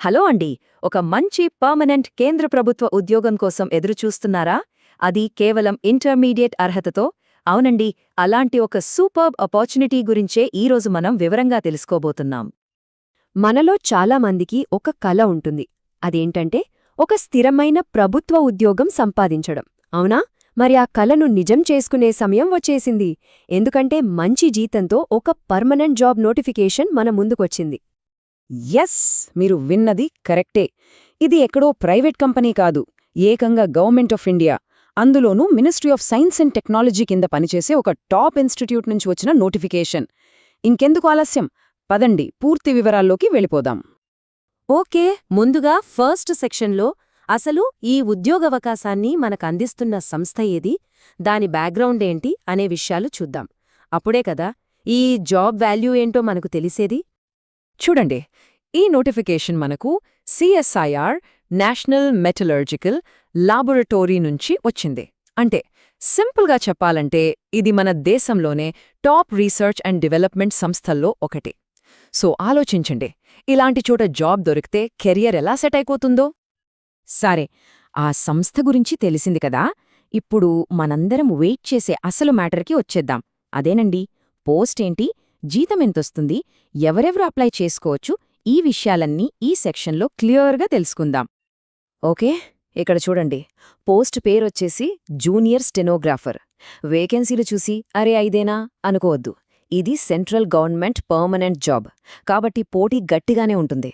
Hello అండి ఒక మంచి పర్మనెంట్ కేంద్ర ప్రభుత్వ ఉద్యోగం కోసం ఎదురుచూస్తున్నారా? అది కేవలం ఇంటర్మీడియట్ అర్హతతో? అవునండి అలాంటి ఒక సూపర్బ్ ఆపర్చునిటీ గురించే ఈరోజు మనం వివరంగా తెలుసుకోబోతున్నాం. మనలో చాలా మందికి ఒక కల ఉంటుంది. అదేంటంటే ఒక స్థిరమైన ప్రభుత్వ ఉద్యోగం సంపాదించడం. అవునా? మరి ఆ కలను నిజం చేసుకునే సమయం వచ్చేసింది. ఎందుకంటే మంచి జీతంతో ఒక పర్మనెంట్ జాబ్ నోటిఫికేషన్ మన ముందుకొచ్చింది. ఎస్ మీరు విన్నది కరెక్టే. ఇది ఎక్కడో ప్రైవేట్ కంపెనీ కాదు ఏకంగా గవర్నమెంట్ ఆఫ్ ఇండియా. అందులోనూ ministry of science and technology కింద పనిచేసే ఒక టాప్ ఇన్స్టిట్యూట్ నుంచి వచ్చిన నోటిఫికేషన్. ఇంకెందుకు ఆలస్యం? పదండి పూర్తి వివరాల్లోకి వెళ్ళిపోదాం. ఓకే ముందుగా ఫస్ట్ సెక్షన్లో అసలు ఈ ఉద్యోగవకాశాన్ని మనకందిస్తున్న సంస్థ ఏది? దాని బ్యాక్గ్రౌండ్ ఏంటి? అనే విషయాలు చూద్దాం. అప్పుడే కదా ఈ జాబ్ వాల్యూ ఏంటో మనకు తెలిసేది? చూడండి ఈ నోటిఫికేషన్ మనకు సిఎస్ఐఆర్ నేషనల్ మెటలర్జికల్ లాబొరటోరీ నుంచి వచ్చింది. అంటే సింపుల్గా చెప్పాలంటే ఇది మన దేశంలోనే టాప్ రీసెర్చ్ అండ్ డెవలప్మెంట్ సంస్థల్లో ఒకటి. సో ఆలోచించండి ఇలాంటి చోట జాబ్ దొరికితే కెరియర్ ఎలా సెట్ అయిపోతుందో? సరే ఆ సంస్థ గురించి తెలిసింది కదా? ఇప్పుడు మనందరం వెయిట్ చేసే అసలు మ్యాటర్కి వచ్చేద్దాం. అదేనండి పోస్ట్ ఏంటి? జీతం ఎంతొస్తుంది? ఎవరెవరు అప్లై చేసుకోవచ్చు? ఈ విషయాలన్నీ ఈ సెక్షన్లో క్లియర్గా తెలుసుకుందాం. ఓకే ఇక్కడ చూడండి. పోస్ట్ పేరొచ్చేసి జూనియర్ స్టెనోగ్రాఫర్. వేకెన్సీలు చూసి అరే ఐదేనా? అనుకోవద్దు. ఇది సెంట్రల్ గవర్నమెంట్ పర్మనెంట్ జాబ్. కాబట్టి పోటీ గట్టిగానే ఉంటుంది.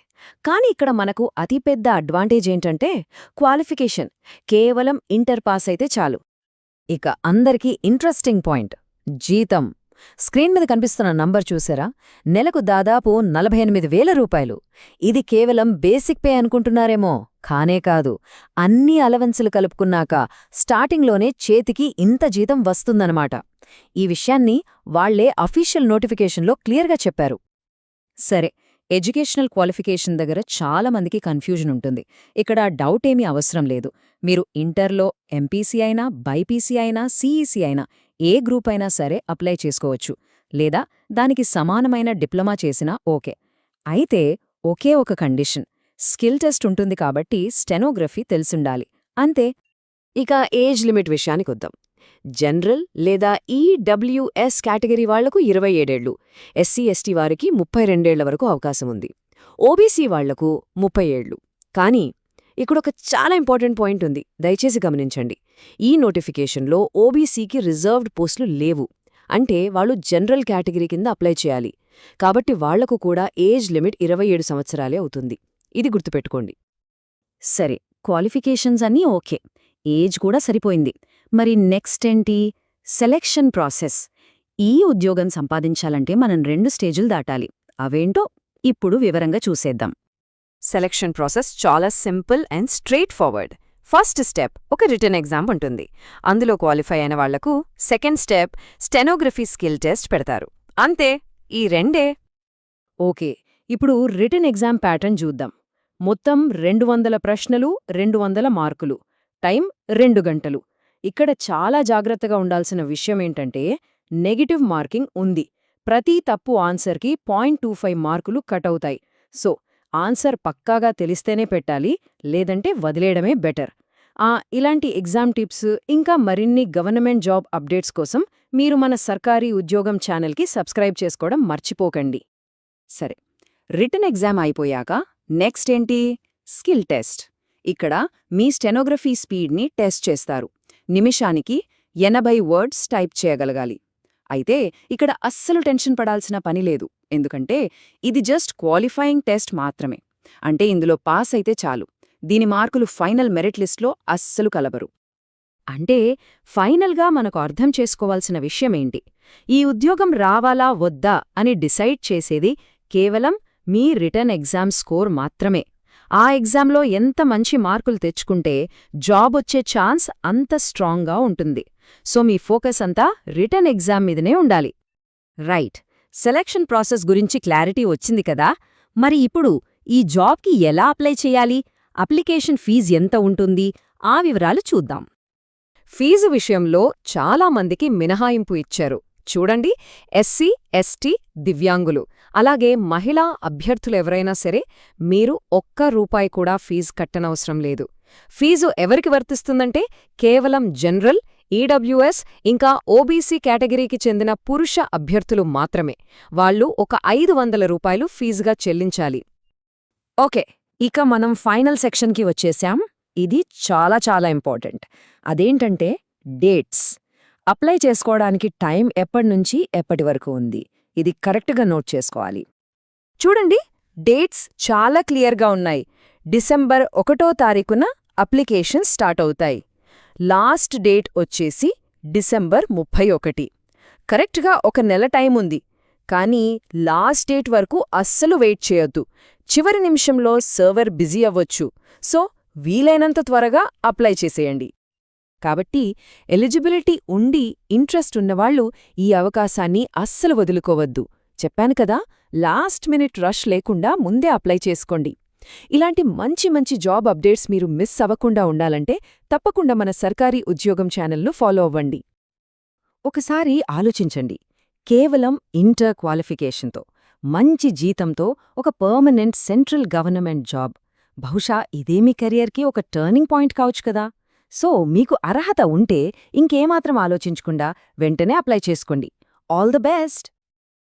కానీ ఇక్కడ మనకు అతిపెద్ద అడ్వాంటేజ్ ఏంటంటే క్వాలిఫికేషన్. కేవలం ఇంటర్ పాస్ అయితే చాలు. ఇక అందరికీ ఇంట్రెస్టింగ్ పాయింట్. జీతం. స్క్రీన్ మీద కనిపిస్తున్న నంబర్ చూసారా? నెలకు దాదాపు నలభై ఎనిమిది వేల రూపాయలు. ఇది కేవలం బేసిక్ పే అనుకుంటున్నారేమో. కానే కాదు అన్ని అలవెన్సులు కలుపుకున్నాక స్టార్టింగ్లోనే చేతికి ఇంత జీతం వస్తుందన్నమాట. ఈ విషయాన్ని వాళ్ళే అఫీషియల్ నోటిఫికేషన్లో క్లియర్గా చెప్పారు. సరే ఎడ్యుకేషనల్ క్వాలిఫికేషన్ దగ్గర చాలా మందికి కన్ఫ్యూజన్ ఉంటుంది. ఇక్కడ డౌట్ ఏమీ అవసరం లేదు. మీరు ఇంటర్లో ఎంపీసీ అయినా బైపీసీ అయినా సీఈసీ అయినా ఏ గ్రూప్ అయినా సరే అప్లై చేసుకోవచ్చు. లేదా దానికి సమానమైన డిప్లొమా చేసినా ఓకే. అయితే ఒకే ఒక కండిషన్. స్కిల్ టెస్ట్ ఉంటుంది కాబట్టి స్టెనోగ్రఫీ తెలిసుండాలి. అంతే. ఇక ఏజ్ లిమిట్ విషయానికొద్దాం జనరల్ లేదా ఈడబ్ల్యూఎస్ కేటగిరీ వాళ్ళకు ఇరవై ఏడేళ్ళు. ఎస్సీ ఎస్టీ వారికి ముప్పై రెండేళ్ళ వరకు అవకాశం ఉంది. ఓబీసీ వాళ్ళకు ముప్పై ఏళ్ళు. కానీ ఇక్కడొక చాలా ఇంపార్టెంట్ పాయింట్ ఉంది దయచేసి గమనించండి. ఈ నోటిఫికేషన్లో ఓబీసీకి రిజర్వ్డ్ పోస్టులు లేవు. అంటే వాళ్ళు జనరల్ కేటగిరీ కింద అప్లై చేయాలి. కాబట్టి వాళ్ళకు కూడా ఏజ్ లిమిట్ ఇరవై ఏడు సంవత్సరాలే అవుతుంది. ఇది గుర్తుపెట్టుకోండి. సరే క్వాలిఫికేషన్స్ అన్నీ ఓకే. ఏజ్ కూడా సరిపోయింది. మరి నెక్స్ట్ ఏంటి? Selection process. ఈ ఉద్యోగం సంపాదించాలంటే మనం రెండు స్టేజులు దాటాలి. అవేంటో ఇప్పుడు వివరంగా చూసేద్దాం. సెలక్షన్ ప్రాసెస్ చాలా simple and straightforward first step ఒక రిటర్న్ ఎగ్జామ్ ఉంటుంది. అందులో క్వాలిఫై అయిన వాళ్ళకు second step stenography skill test పెడతారు. అంతే ఈ రెండే. ఓకే ఇప్పుడు రిటర్న్ ఎగ్జామ్ ప్యాటర్న్ చూద్దాం. మొత్తం రెండు వందల ప్రశ్నలు రెండు వందల మార్కులు. టైం రెండు గంటలు. ఇక్కడ చాలా జాగ్రత్తగా ఉండాల్సిన విషయమేంటంటే నెగిటివ్ మార్కింగ్ ఉంది. ప్రతి తప్పు ఆన్సర్కి పాయింట్ టూ ఫైవ్ మార్కులు కట్ అవుతాయి. సో ఆన్సర్ పక్కాగా తెలిస్తేనే పెట్టాలి లేదంటే వదిలేయడమే బెటర్. ఆ ఇలాంటి ఎగ్జామ్ టిప్స్ ఇంకా మరిన్ని గవర్నమెంట్ జాబ్ అప్డేట్స్ కోసం మీరు మన సర్కారీ ఉద్యోగం ఛానల్కి సబ్స్క్రైబ్ చేసుకోవడం మర్చిపోకండి. సరే రిటర్న్ ఎగ్జామ్ అయిపోయాక నెక్స్ట్ ఏంటి? Skill test. ఇక్కడ మీ స్టెనోగ్రఫీ స్పీడ్ని టెస్ట్ చేస్తారు. నిమిషానికి ఎనభై వర్డ్స్ టైప్ చేయగలగాలి. అయితే ఇక్కడ అస్సలు టెన్షన్ పడాల్సిన పని లేదు. ఎందుకంటే ఇది జస్ట్ క్వాలిఫైయింగ్ టెస్ట్ మాత్రమే. అంటే ఇందులో పాస్ అయితే చాలు. దీని మార్కులు ఫైనల్ మెరిట్ లిస్ట్లో అస్సలు కలబరు అంటే ఫైనల్గా మనకు అర్థం చేసుకోవాల్సిన విషయమేంటి? ఈ ఉద్యోగం రావాలా వద్దా అని డిసైడ్ చేసేది కేవలం మీ రిటర్న్ ఎగ్జామ్ స్కోర్ మాత్రమే. ఆ ఎగ్జామ్లో ఎంత మంచి మార్కులు తెచ్చుకుంటే జాబ్ వచ్చే ఛాన్స్ అంత స్ట్రాంగ్గా ఉంటుంది. సో మీ ఫోకస్ అంతా రిటర్న్ ఎగ్జామ్ మీదనే ఉండాలి. రైట్. సెలక్షన్ ప్రాసెస్ గురించి క్లారిటీ వచ్చింది కదా? మరి ఇప్పుడు ఈ జాబ్కి ఎలా అప్లై చేయాలి? అప్లికేషన్ ఫీజు ఎంత ఉంటుంది? ఆ వివరాలు చూద్దాం. ఫీజు విషయంలో చాలా మందికి మినహాయింపు ఇచ్చారు. చూడండి. ఎస్సీ ఎస్టీ దివ్యాంగులు. అలాగే మహిళా అభ్యర్థులెవరైనా సరే మీరు ఒక్క రూపాయి కూడా ఫీజు కట్టనవసరం లేదు. ఫీజు ఎవరికి వర్తిస్తుందంటే కేవలం జనరల్ ఈడబ్ల్యూఎస్ ఇంకా ఓబీసీ కేటగిరీకి చెందిన పురుష అభ్యర్థులు మాత్రమే. వాళ్ళు ఒక ఐదు వందల రూపాయలు ఫీజుగా చెల్లించాలి. ఓకే ఇక మనం ఫైనల్ సెక్షన్కి వచ్చేసాం. ఇది చాలా చాలా ఇంపార్టెంట్. అదేంటంటే డేట్స్. అప్లై చేసుకోవడానికి టైం ఎప్పటినుంచి ఎప్పటి వరకు ఉంది? ఇది కరెక్ట్గా నోట్ చేసుకోవాలి. చూడండి డేట్స్ చాలా క్లియర్గా ఉన్నాయి. డిసెంబర్ ఒకటో తారీఖున అప్లికేషన్ స్టార్ట్ అవుతాయి. లాస్ట్ డేట్ వచ్చేసి డిసెంబర్ ముప్పై ఒకటి. కరెక్ట్గా ఒక నెల టైం ఉంది. కానీ లాస్ట్ డేట్ వరకు అస్సలు వెయిట్ చేయొద్దు. చివరి నిమిషంలో సర్వర్ బిజీ అవ్వొచ్చు. సో వీలైనంత త్వరగా అప్లై చేసేయండి. కాబట్టి ఎలిజిబిలిటీ ఉండి ఇంట్రెస్ట్ ఉన్నవాళ్ళు ఈ అవకాశాన్ని అస్సలు వదులుకోవద్దు. చెప్పాను కదా లాస్ట్ మినిట్ రష్ లేకుండా ముందే అప్లై చేసుకోండి. ఇలాంటి మంచి మంచి జాబ్ అప్డేట్స్ మీరు మిస్ అవ్వకుండా ఉండాలంటే తప్పకుండా మన సర్కారీ ఉద్యోగం ఛానల్ను ఫాలో అవ్వండి. ఒకసారి ఆలోచించండి. కేవలం ఇంటర్ క్వాలిఫికేషన్తో మంచి జీతంతో ఒక పర్మనెంట్ సెంట్రల్ గవర్నమెంట్ జాబ్. బహుశా ఇదే మీ కెరియర్కి ఒక టర్నింగ్ పాయింట్ కావచ్చు కదా. సో మీకు అర్హత ఉంటే ఇంకేమాత్రం ఆలోచించకుండా వెంటనే అప్లై చేసుకోండి. All the best!